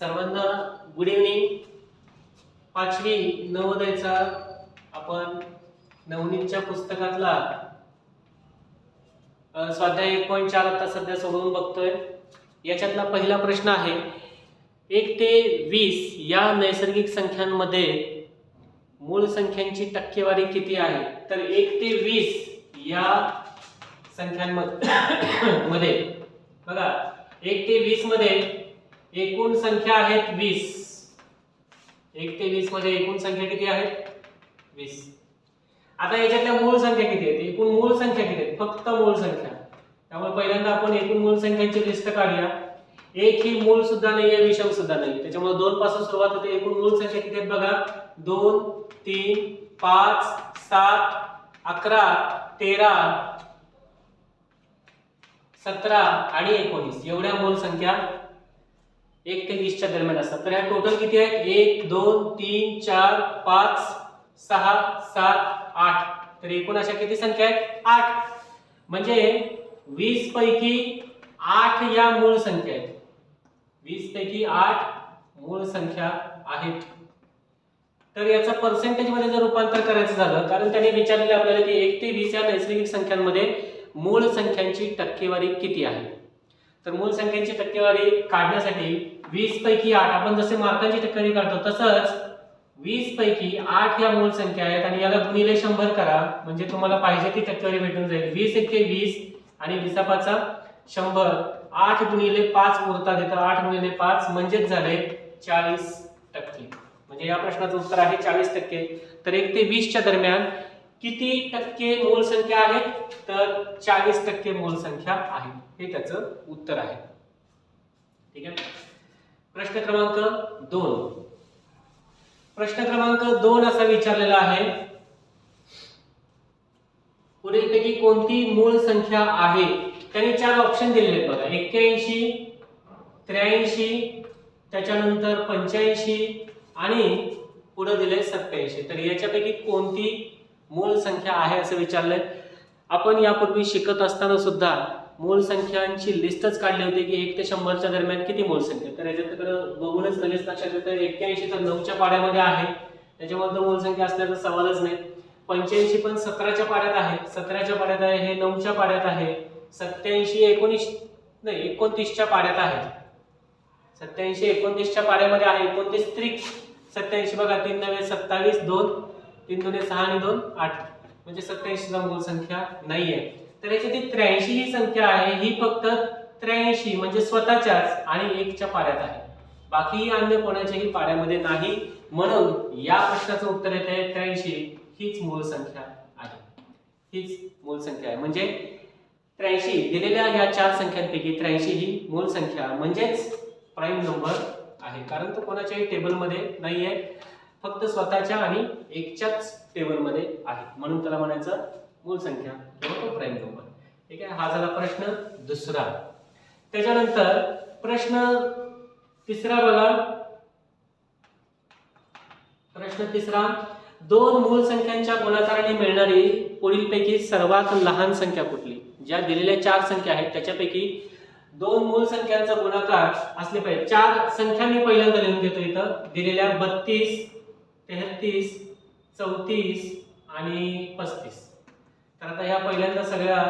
सर्वांना good evening पाचवी नवोदयचा आपण नवनीतच्या पुस्तकातला स्वाध्याय एक पॉईंट चार आता सध्या सोडवून बघतोय. याच्यातला पहिला प्रश्न आहे एक ते वीस या नैसर्गिक संख्यांमध्ये मूळ संख्यांची टक्केवारी किती आहे? तर एक ते वीस या संख्यांमध्ये मध्ये. बघा एक ते वीसमध्ये एकूण संख्या आहेत वीस. एक ते वीसमध्ये एकूण संख्या किती आहेत? वीस. आता याच्यातल्या मूळ संख्या किती आहेत? एकूण मूळ संख्या किती आहेत? फक्त मूळ संख्या. त्यामुळे पहिल्यांदा आपण एकूण मूळ संख्यांची लिस्ट काढूया. एक ही मूळ सुद्धा आहे विषम सुद्धा नाही त्याच्यामुळे दोन पासून सुरुवात होते. एकूण मूळ संख्या किती आहेत बघा? दोन तीन पाच सात अकरा तेरा सतरा आणि एकोणीस. एवढ्या मूळ संख्या एक ते वीसच्या दरम्यान असतात. तर ह्या टोटल किती आहेत? एक दोन तीन चार पाच सहा सात आठ. तर एकूण अशा किती संख्या आहेत? आठ. म्हणजे वीस पैकी आठ या मूळ संख्या आहेत. वीस पैकी आठ मूळ संख्या आहेत. तर याचं पर्सेंटेजमध्ये जर रूपांतर करायचं झालं कारण त्याने विचारलेलं आपल्याला की एक ते वीस या नैसर्गिक संख्यांमध्ये मूळ संख्यांची टक्केवारी किती आहे? तर मूळ संख्येची टक्केवारी काढण्यासाठी वीस पैकी आठ आपण जसे मार्कांची टक्केवारी काढतो तसंच वीस पैकी आठ या मूळ संख्या आहेत आणि याला गुणिले शंभर करा म्हणजे तुम्हाला पाहिजे ती टक्केवारी भेटून जाईल. वीस एके वीस आणि विसापाचा शंभर. आठ गुणिले पाच उरतात येतं आठ गुणिले पाच म्हणजेच झाले चाळीस टक्के. म्हणजे या प्रश्नाचं उत्तर आहे चाळीस टक्के. तर एक ते वीसच्या दरम्यान किती टक्के मूळ संख्या आहे? तर चाळीस टक्के मूळ संख्या आहे. हे त्याचं उत्तर आहे. ठीक आहे? प्रश्न क्रमांक दोन. प्रश्न क्रमांक दोन असा विचारलेला आहे. पुढीलपैकी कोणती मूळ संख्या आहे? त्यांनी चार ऑप्शन दिलेले आहेत बघा. एक्क्याऐंशी त्र्याऐंशी त्याच्यानंतर पंच्याऐंशी आणि पुढे दिले सत्याऐंशी तर याच्यापैकी कोणती मूळ संख्या आहे असं विचारलंय. आपण यापूर्वी शिकत असताना सुद्धा मूळ संख्यांची लिस्टच काढली होती की एक ते शंभरच्या दरम्यान किती मूळ संख्या? तर याच्याकडं बघूनच लगेच लक्षात येतं एक्क्याऐंशी तर नऊच्या पाड्यामध्ये आहे. त्याच्यामध्ये मूळ संख्या असल्याचा सवालच नाही. पंच्याऐंशी पण सतराच्या पाड्यात आहे. सतराच्या पाड्यात आहे हे नऊच्या पाड्यात आहे. सत्याऐंशी एकोणीस नाही एकोणतीसच्या पाड्यात आहे. सत्याऐंशी एकोणतीसच्या पाड्यामध्ये आहे एकोणतीस त्रिक. सत्याऐंशी बघा तीन नव्हे सत्तावीस दोन. तीन दोन सहा आणि दोन आठ. म्हणजे सत्याऐंशी मूळ संख्या नाहीये. तर याची ती त्र्याऐंशी ही संख्या आहे ही फक्त त्र्याऐंशी म्हणजे स्वतःच्याच आणि एकच्या पाड्यात आहे. बाकी अन्य कोणाच्याही पाड्यामध्ये नाही. म्हणून या प्रश्नाचं उत्तर येते त्र्याऐंशी हीच मूळ संख्या आहे. हीच मूळ संख्या आहे. म्हणजे त्र्याऐंशी दिलेल्या या चार संख्यांपैकी त्र्याऐंशी ही मूळ संख्या म्हणजेच प्राईम नंबर आहे. कारण तो कोणाच्याही टेबलमध्ये नाही आहे फक्त स्वतःच्या आणि एकच्याच टेबलमध्ये आहे. म्हणून त्याला म्हणायचं मूळ संख्या किंवा प्राईम नंबर ठीक आहे? हा झाला प्रश्न दुसरा. त्याच्यानंतर प्रश्न तिसरा बघा. प्रश्न तिसरा. दोन मूळ संख्यांच्या गुणाकाराने मिळणारी पुढीलपैकी सर्वात लहान संख्या कुठली? ज्या दिलेल्या चार संख्या आहेत त्याच्यापैकी दोन मूळ संख्यांचा गुणाकार असले पाहिजे. चार संख्या मी पहिल्यांदा लिहून घेतो इथं. दिलेल्या बत्तीस तेहतीस चौतीस आणि पस्तीस. तर आता ह्या पहिल्यांदा सगळ्या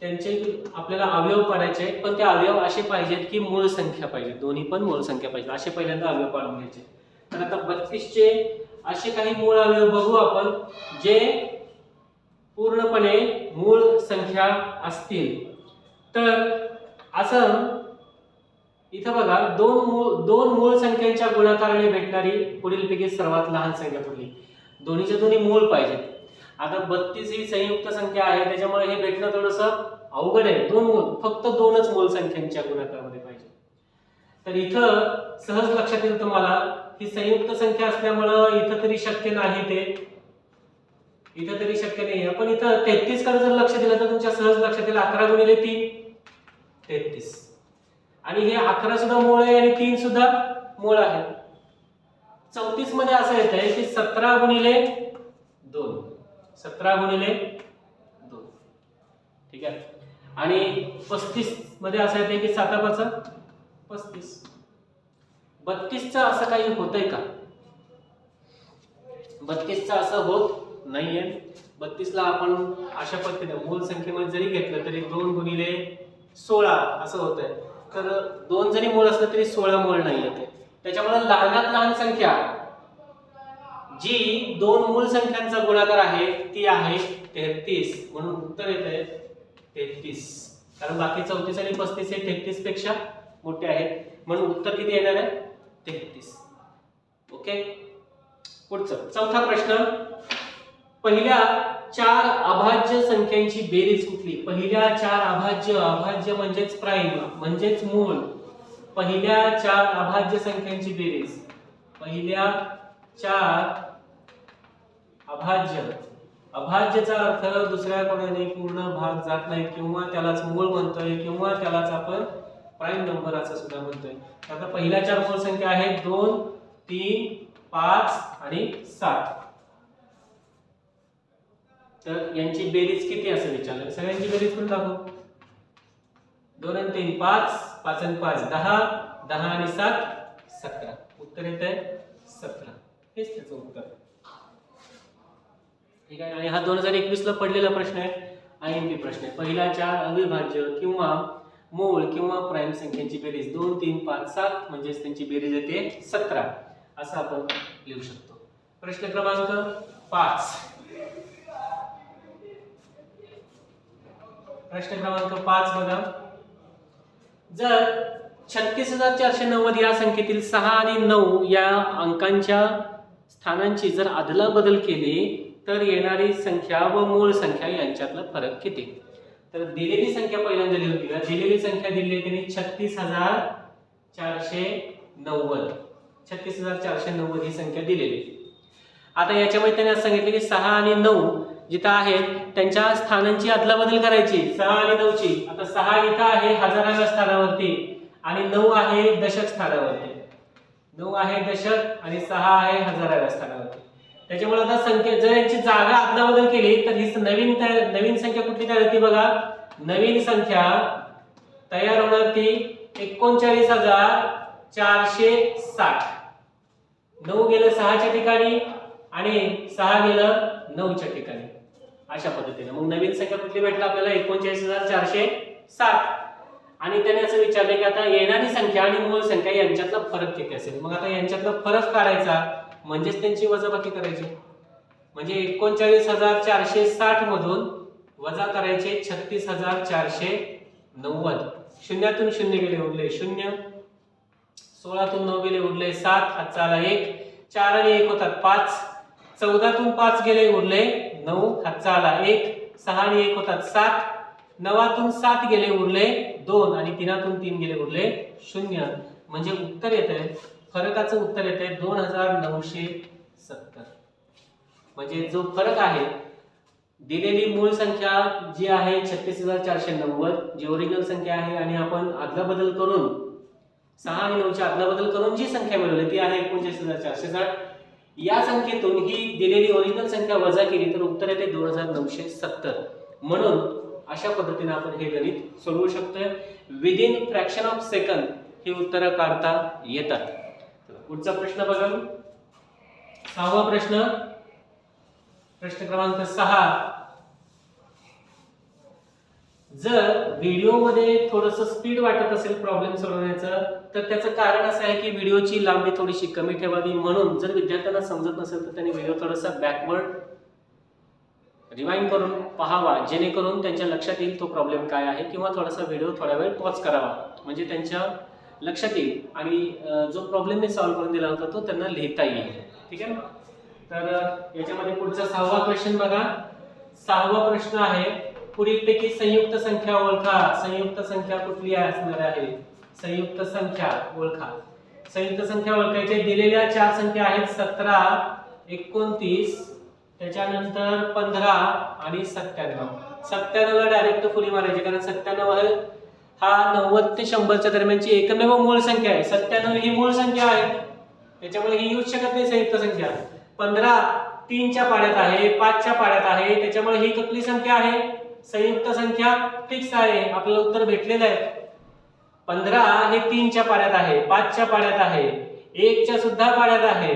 त्यांचे आपल्याला अवयव पाडायचे आहेत. पण ते अवयव असे पाहिजेत की मूळ संख्या पाहिजे दोन्ही पण मूळ संख्या पाहिजे असे पहिल्यांदा अवयव पाडून घ्यायचे तर आता बत्तीसचे असे काही मूळ अवयव बघू आपण जे पूर्णपणे मूळ संख्या असतील. तर असं इथं बघा दोन मूळ दोन मूळ संख्यांच्या गुणाकाराने भेटणारी पुढीलपैकी सर्वात लहान संख्या कुठली? दोन्हीच्या दोन्ही मूळ पाहिजेत. आता बत्तीस ही संयुक्त संख्या आहे त्याच्यामुळे हे भेटणं थोडस अवघड आहे. दोन मूळ फक्त दोनच मूळ संख्यांच्या गुणाकारामध्ये पाहिजे. तर इथं सहज लक्षात येईल तुम्हाला ही संयुक्त संख्या असल्यामुळं इथं तरी शक्य नाही ते. इथं तरी शक्य नाही पण इथं तेहतीसकडे जर लक्ष दिलं तर तुमच्या सहज लक्षात येईल अकरा गुणिले तीन. तेहतीस. आणि हे अकरा सुद्धा मूळ आहे आणि तीन सुद्धा मूळ आहे. चौतीसमध्ये असं येत आहे की सतरा गुणिले दोन. सतरा गुणिले दोन. ठीक आहे? आणि पस्तीसमध्ये असं येते की सातापाचा पस्तीस. बत्तीसचं असं काही होतंय का? बत्तीसचं असं होत नाहीये. बत्तीसला आपण अशा पद्धतीने मूल संख्येमध्ये जरी घेतलं तरी दोन गुणिले सोळा असं होतंय. तर दोन जरी मूळ असलं तरी सोळा मूळ नाही येते त्याच्यामुळे लहानात लहान संख्या. जी दोन मूळ संख्यांचा गुणाकार आहे ती आहे तेहतीस. म्हणून उत्तर येत आहे तेहतीस. कारण बाकी चौतीस आणि पस्तीस हे तेहतीसपेक्षा मोठे आहेत. म्हणून उत्तर किती येणार आहे? तेहतीस. ओके? पुढचं. चौथा प्रश्न. पहिल्या चार अभाज्य संख्यांची बेरीज कुठली? पहिल्या चार अभाज्य अभाज्य म्हणजेच प्राईम म्हणजेच मूळ पहिल्या चार अभाज्य संख्यांची बेरीज. पहिल्या चार अभाज्य. अभाज्यचा अर्थ दुसऱ्या कोणाने पूर्ण भाग जात नाही किंवा त्यालाच मूळ म्हणतोय किंवा त्यालाच आपण प्राईम नंबर असं सुद्धा म्हणतोय. आता पहिल्या चार मूळ संख्या आहेत दोन तीन पाच आणि सात. तर यांची बेरीज किती असं विचारलं? सगळ्यांची बेरीज करून दाखव. दोन आणि तीन पाच. पाच आणि पाच दहा. दहा आणि सात सतरा. उत्तर येत आहे सतरा. हेच त्याचं उत्तर. ठीक आहे आणि हा दोन हजार एकवीस ला पडलेला प्रश्न आहे. आय एम पी प्रश्न आहे. पहिल्याच्या अविभाज्य किंवा मूळ किंवा प्राईम संख्यांची बेरीज दोन तीन पाच सात. म्हणजेच त्यांची बेरीज येते सतरा. असं आपण लिहू शकतो. प्रश्न क्रमांक पाच. प्रश्न क्रमांक पाच बघा. जर छत्तीस हजार चारशे नव्वद या संख्येतील सहा आणि नऊ या अंकांच्या स्थानांची जर अदला बदल केली तर येणारी संख्या व मूळ संख्या यांच्यातला फरक किती? तर दिलेली संख्या पहिल्यांदा दिली होती दिलेली संख्या दिली त्यांनी छत्तीस हजार चारशे नव्वद. छत्तीस हजार चारशे नव्वद ही संख्या दिलेली. आहे. आता याच्यामध्ये त्यांनी असं सांगितलं की सहा आणि नऊ जिथं आहेत त्यांच्या स्थानांची अदलाबदल करायची. सहा आणि नऊची. आता सहा इथं आहे हजाराव्या स्थानावरती. आणि नऊ आहे दशक स्थानावरती. नऊ आहे दशक आणि सहा आहे हजाराव्या स्थानावरती. त्याच्यामुळे आता संख्या जर यांची जागा अदलाबदल केली तर ही नवीन नवीन संख्या कुठली तयार होती बघा? नवीन संख्या तयार होणार ती एकोणचाळीस हजार चारशे साठ. नऊ गेलं सहाच्या ठिकाणी आणि सहा गेलं नऊच्या ठिकाणी. अशा पद्धतीने. मग नवीन संख्या कुठली भेटला आपल्याला? एकोणचाळीस हजार चारशे साठ आणि त्याने असं विचारलं की आता येणारी संख्या आणि मूळ संख्या यांच्यातला फरक किती असेल? मग आता यांच्यातला फरक काढायचा म्हणजेच त्यांची वजाबाकी करायची. म्हणजे एकोणचाळीस हजार चारशे साठ मधून वजा करायचे छत्तीस हजार चारशे नव्वद. शून्यातून शून्य गेले उरले शून्य. सोळातून नऊ गेले उरले सात. हात चाला एक. चार आणि एक होतात पाच. चौदातून पाच गेले उरले नऊ हातचा आला एक सहा आणि एक होतात सात. नवातून सात गेले उरले दोन आणि तीनातून तीन गेले उरले शून्य. म्हणजे उत्तर येत आहे फरकाचं उत्तर येत आहे दोन हजार नऊशे सत्तर. म्हणजे जो फरक आहे दिलेली मूळ संख्या जी आहे छत्तीस हजार चारशे नव्वद जी ओरिजिनल संख्या आहे आणि आपण अदलाबदल करून सहा आणि नऊची अदलाबदल करून जी संख्या मिळवली ती आहे एकोणचाळीस हजार चारशे साठ. या संख्येतून ही दिलेली ओरिजिनल संख्या वजा केली तर उत्तर येते दोन हजार नऊशे सत्तर. म्हणून अशा पद्धतीने आपण हे गणित सोडवू शकतोय. विदिन फ्रॅक्शन ऑफ सेकंद ही उत्तरं काढता येतात. पुढचा प्रश्न बघा. सहावा प्रश्न. प्रश्न क्रमांक सहा. जर व्हिडिओमध्ये थोडस स्पीड वाटत असेल प्रॉब्लेम सोडवण्याचं तर त्याचं कारण असं आहे की व्हिडिओची लांबी थोडीशी कमी ठेवावी म्हणून जर विद्यार्थ्यांना समजत नसेल तर त्यांनी व्हिडिओ थोडासा बॅकवर्ड रिवाइंड करून पाहावा जेणेकरून त्यांच्या लक्षात येईल तो प्रॉब्लेम काय आहे किंवा थोडासा व्हिडिओ थोडा वेळ पॉज करावा. म्हणजे त्यांच्या लक्षात येईल आणि जो प्रॉब्लेम मी सॉल्व्ह करून दिला होता तो त्यांना लिहिता येईल. ठीक आहे ना? तर याच्यामध्ये पुढचा सहावा क्वेश्चन बघा. सहावा प्रश्न आहे पुढीलपैकी संयुक्त संख्या ओळखा. संयुक्त संख्या कुठली असणार आहे? संयुक्त संख्या ओळखा. संयुक्त संख्या ओळखायचे. दिलेल्या चार संख्या आहेत सतरा एकोणतीस त्याच्यानंतर पंधरा आणि सत्त्याण्णव. सत्त्याण्णवला डायरेक्ट फुली मारायची कारण सत्त्याण्णव हा नव्वद ते शंभरच्या दरम्यानची एकमेव मूळ संख्या आहे. सत्त्याण्णव ही मूळ संख्या आहे. त्याच्यामुळे ही येऊच शकत नाही संयुक्त संख्या. पंधरा तीनच्या पाड्यात आहे पाचच्या पाड्यात आहे. त्याच्यामुळे ही कुठली संख्या आहे? संयुक्त संख्या फिक्स आहे. आपल्याला उत्तर भेटलेलं आहे. पंधरा हे तीनच्या पाड्यात आहे. पाचच्या पाड्यात आहे. एकच्या सुद्धा पाड्यात आहे.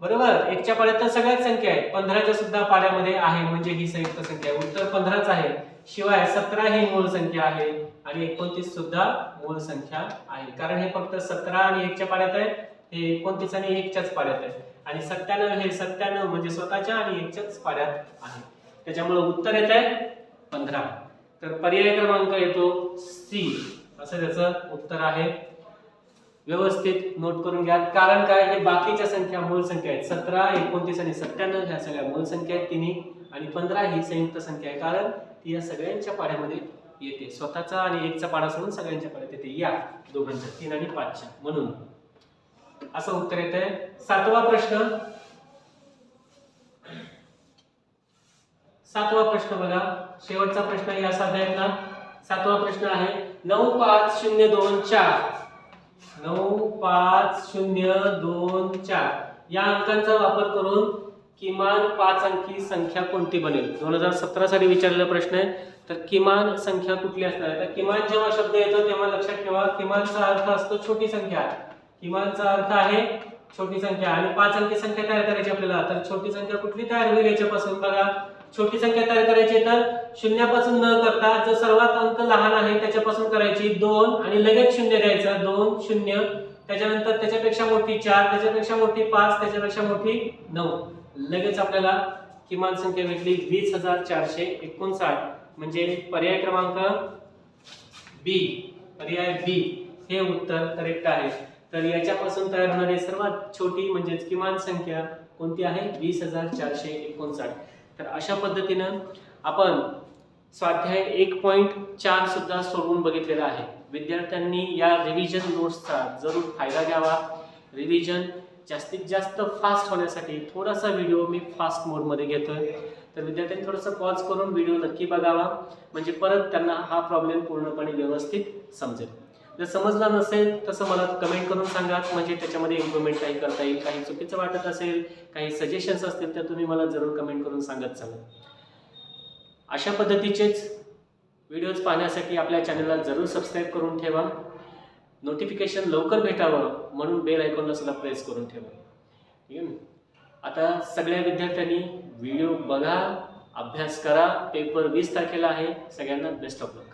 बरोबर? एकच्या पाड्यात तर सगळ्याच संख्या आहेत. पंधराच्या सुद्धा पाड्यामध्ये आहे म्हणजे ही संयुक्त संख्या आहे. उत्तर पंधराच आहे. शिवाय सतरा ही मूळ संख्या आहे आणि एकोणतीस सुद्धा मूळ संख्या आहे. कारण हे फक्त सतरा आणि एकच्या पाड्यात आहे. हे एकोणतीस आणि एकच्याच पाड्यात आहे. आणि सत्त्याण्णव हे सत्त्याण्णव म्हणजे स्वतःच्या आणि एकच्याच पाड्यात आहे. त्याच्यामुळे उत्तर येत आहे. पंधरा. तर पर्याय क्रमांक येतो सी असं त्याचं उत्तर आहे. व्यवस्थित नोट करून घ्या. कारण काय? हे बाकीच्या संख्या मूळ संख्या आहेत. सतरा एकोणतीस आणि सत्त्याण्णव ह्या सगळ्या मूळ संख्या आहेत तिन्ही. आणि पंधरा ही संयुक्त संख्या आहे. कारण ती या सगळ्यांच्या पाड्यामध्ये येते. स्वतःचा आणि एकचा पाडा सोडून सगळ्यांच्या पाड्यात येते. या दोघांच्या तीन आणि पाचच्या. म्हणून असं उत्तर येत आहे सातवा प्रश्न. सातवा प्रश्न बघा. शेवटचा प्रश्न या साध्यातला सातवा प्रश्न आहे. नऊ पाच शून्य दोन चार. नऊ पाच शून्य दोन चार. या अंकांचा वापर करून किमान पाच अंकी संख्या कोणती बनेल? दोन हजार सतरा साठी विचारलेला प्रश्न आहे. तर किमान संख्या कुठली असणार आहे? तर किमान जेव्हा शब्द येतो तेव्हा लक्षात ठेवा. किमानचा अर्थ असतो छोटी संख्या. किमानचा अर्थ आहे छोटी संख्या. आणि पाच अंकी संख्या तयार करायची आपल्याला. तर छोटी संख्या कुठली तयार होईल याच्यापासून बघा. छोटी संख्या तयार करायची आहे तर शून्यापासून न करता जो सर्वात अंक लहान आहे त्याच्यापासून करायची दोन आणि लगेच शून्य द्यायचं. दोन शून्य. त्याच्यानंतर त्याच्यापेक्षा मोठी चार त्याच्यापेक्षा मोठी पाच त्याच्यापेक्षा मोठी नऊ. लगेच आपल्याला किमान संख्या भेटली वीस हजार चारशे एकोणसाठ. म्हणजे पर्याय क्रमांक बी पर्याय बी हे उत्तर करेक्ट आहे. तर याच्यापासून तयार होणारी सर्वात छोटी म्हणजेच किमान संख्या कोणती आहे? वीस हजार चारशे एकोणसाठ. तर अशा पद्धतीनं आपण स्वाध्याय एक पॉईंट चार सुद्धा सोडवून बघितलेला आहे. विद्यार्थ्यांनी या रिव्हिजन नोट्सचा जरूर फायदा घ्यावा. रिव्हिजन जास्तीत जास्त फास्ट होण्यासाठी थोडासा व्हिडिओ मी फास्ट मोडमध्ये घेतोय. तर विद्यार्थ्यांनी थोडंसं पॉज करून व्हिडिओ नक्की बघावा. म्हणजे परत त्यांना हा प्रॉब्लेम पूर्णपणे व्यवस्थित समजेल. जर समजला नसेल तसं मला कमेंट करून सांगा. म्हणजे त्याच्यामध्ये इम्प्रूव्हमेंट काही करता येईल काही चुकीचं वाटत असेल काही सजेशन्स असतील तर तुम्ही मला जरूर कमेंट करून सांगत चाला अशा पद्धतीचेच व्हिडिओज पाहण्यासाठी आपल्या चॅनलला जरूर सबस्क्राईब करून ठेवा. नोटिफिकेशन लवकर भेटावं म्हणून बेल आयकॉनला सुद्धा प्रेस करून ठेवा. ठीक आहे आता सगळ्या विद्यार्थ्यांनी व्हिडिओ बघा अभ्यास करा. पेपर वीस तारखेला आहे. सगळ्यांना बेस्ट ऑफ लक